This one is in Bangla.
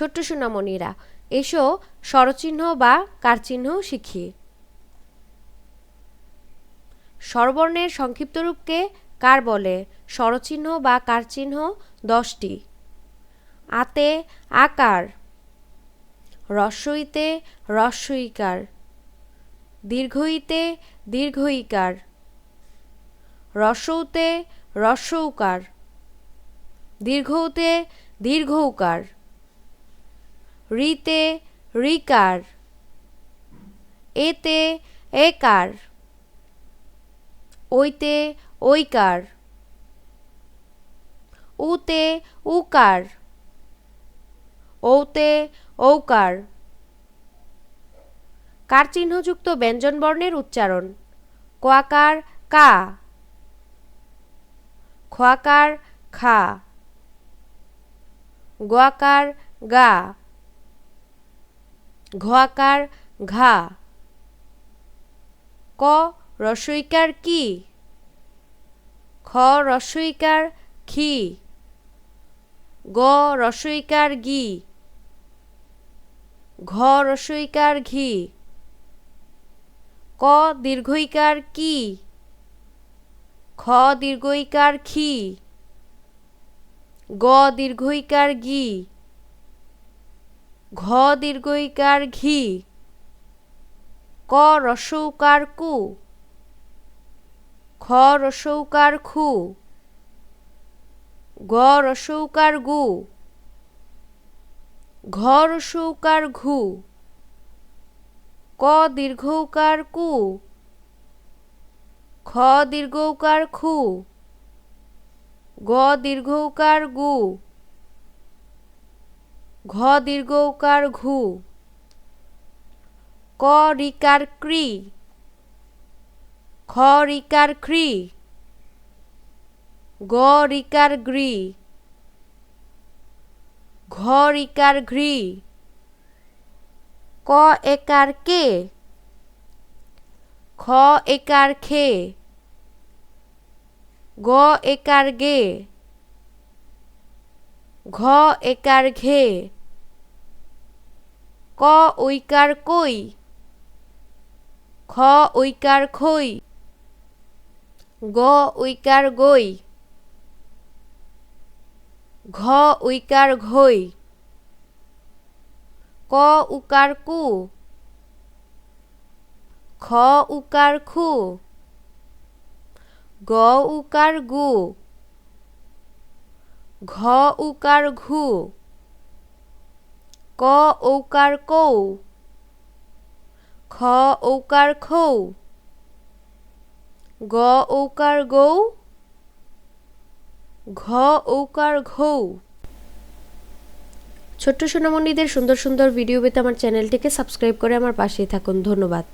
ছোট্ট সোনামণিরা। এসো, স্বরচিহ্ন বা কারচিহ্ন শিখি। স্বরবর্ণের সংক্ষিপ্ত রূপকে কার বলে? স্বরচিহ্ন বা কারচিহ্ন দশটি। আতে আকার। রস্বইতে রস্বইকার দীর্ঘইতে দীর্ঘইকার। রসৌতে রস্যৌকার দীর্ঘৌতে দীর্ঘৌকার। রিতে রিকার। এতে একার। ওইতে ওইকার। উতে উকার। ঔতে ঔকার। কার চিহ্নযুক্ত ব্যঞ্জনবর্ণের উচ্চারণ। কোয়াকার কা। খোয়াকার খা। গোয়াকার গা। ঘোয়াকার ঘা। ক, রসইকার কি? খ, রসইকার খি গ, রসইকার গি ঘ, রসইকার ঘি। ক, দীর্ঘইকার কি? খ, দীর্ঘইকার খি গ, দীর্ঘইকার গি ঘ দীর্ঘইকার ঘি ক রসৌকার কু খ রসৌকার খু গ রসৌকার গু ঘ রসৌকার ঘু ক দীর্ঘৌকার কু খ দীর্ঘৌকার খু গ দীর্ঘৌকার গু। ঘ দীর্ঘৌকার ঘু। ক রিকার ক্রি খ রিকার খ্রি গ রিকার গ্রি। ঘ রিকার ঘ্রি। ক একার কে। খ একার খে। গ একার গে। ঘ একার ঘে, ক ঐকার কই, খ ঐকার খই, গ ঐকার গই, ঘ ঐকার ঘই, ক উকার কু, খ উকার খু, গ উকার গু। ঘ উকার ঘু, ক ঔকার কৌ, খ ঔকার খৌ, গ ঔকার গৌ, ঘ ঔকার ঘৌ। ছোট্ট সোনামণিদের সুন্দর সুন্দর ভিডিও পেতে আমার চ্যানেলটিকে সাবস্ক্রাইব করে আমার পাশেই থাকুন। ধন্যবাদ।